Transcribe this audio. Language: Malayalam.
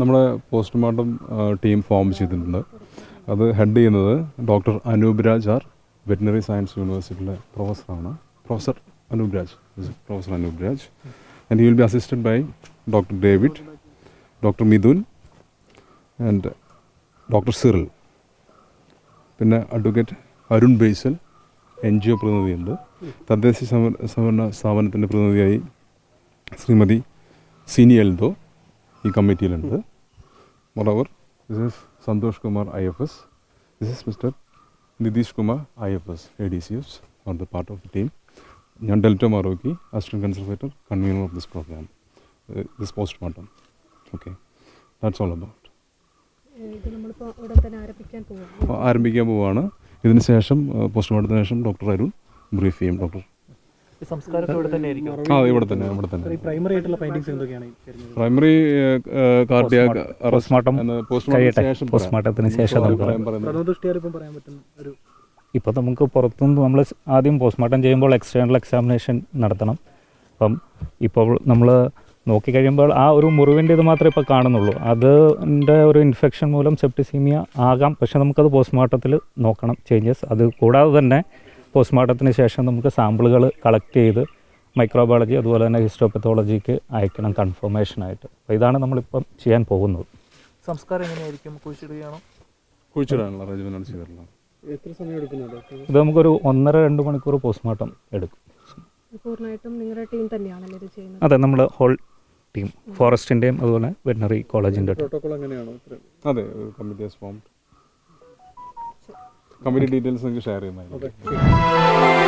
നമ്മുടെ പോസ്റ്റ്മോർട്ടം ടീം ഫോം ചെയ്തിട്ടുണ്ട്. അത് ഹെഡ് ചെയ്യുന്നത് doctor Anoop Raj R veterinary science യൂണിവേഴ്സിറ്റിയിലെ പ്രൊഫസറാണ് professor Anoop Raj professor Anoop Raj and you will be assisted by doctor David doctor Mithun and doctor Cyril പിന്നെ advocate Arun Basil N G O പ്രതിനിധിയുണ്ട്. തദ്ദേശ സംവരണ സ്ഥാപനത്തിന്റെ പ്രതിനിധിയായി ശ്രീമതി സിനി എൽദോ ഈ കമ്മിറ്റിയിലുണ്ട്. Moreover this is Santhosh Kumar I F S this is mister Nitish Kumar I F S A D C S on the part of the team ഞാൻ Delto Marokki assistant conservator convenor of this program this post postmortem okay that's all about ആരംഭിക്കാൻ പോവാണ്. ഇതിന് ശേഷം പോസ്റ്റ്മോർട്ടത്തിന് ശേഷം ഡോക്ടർ അരുൺ ബ്രീഫ് ചെയ്യും. ഡോക്ടർ ആ ഇവിടെ തന്നെ ഇവിടെ തന്നെ. പ്രൈമറി ആയിട്ടുള്ള ഫൈൻഡിങ്സ് എന്തൊക്കെയാണ് ഈ വരുന്നത്? പ്രൈമറി കാർഡിയാക് പോസ്റ്റ്മോർട്ടം പോസ്റ്റ്മോർട്ടത്തിന് ശേഷം നമുക്ക് പറയാം. പറയുന്നത്. ഇപ്പം പറയാൻ പറ്റുന്ന ഒരു ഇപ്പോൾ നമുക്ക് പുറത്തുനിന്ന് നമ്മൾ ആദ്യം പോസ്റ്റ്മോർട്ടം ചെയ്യുമ്പോൾ എക്സ്റ്റേണൽ എക്സാമിനേഷൻ നടത്തണം. അപ്പം ഇപ്പോൾ നമ്മൾ നോക്കിക്കഴിയുമ്പോൾ ആ ഒരു മുറിവിന്റെ ഇത് മാത്രമേ ഇപ്പോൾ കാണുന്നുള്ളൂ. അതിന്റെ ഒരു ഇൻഫെക്ഷൻ മൂലം സെപ്റ്റിസീമിയ ആകാം. പക്ഷെ നമുക്കത് പോസ്റ്റ്മോർട്ടത്തിൽ നോക്കണം. ചേഞ്ചസ് അത് കൂടാതെ തന്നെ പോസ്റ്റ്മോർട്ടത്തിന് ശേഷം നമുക്ക് സാമ്പിളുകൾ കളക്ട് ചെയ്ത് മൈക്രോബയോളജി അതുപോലെ തന്നെ ഹിസ്റ്റോപത്തോളജിക്ക് അയക്കണം കൺഫർമേഷനായിട്ട് അപ്പോൾ ഇതാണ് നമ്മളിപ്പം ചെയ്യാൻ പോകുന്നത്. സംസ്കാരം എങ്ങനെയായിരിക്കും? കുഴിച്ചിടുകയാണോ? കുഴിച്ചിടാനുള്ള അറേഞ്ച്മെന്റ് ചെയ്തിട്ടുള്ളത് എത്ര സമയം ഇത് നമുക്കൊരു ഒന്നര രണ്ട് മണിക്കൂർ പോസ്റ്റ്മോർട്ടം എടുക്കും. പൂർണമായിട്ടും നിങ്ങളുടെ ടീം തന്നെയാണല്ലോ ഇത് ചെയ്യുന്നത്? അതെ നമ്മൾ ഹോൾ ടീം ഫോറസ്റ്റിന്റെയും അതുപോലെ വെറ്റിനറി കോളേജിന്റെ ടീം പ്രോട്ടോകോൾ എങ്ങനെയാണോ അതെ കമ്മിറ്റി ഫോം കമ്മിറ്റി ഡീറ്റെയിൽസ് നിങ്ങൾക്ക് ഷെയർ ചെയ്യുന്നതായിരിക്കും.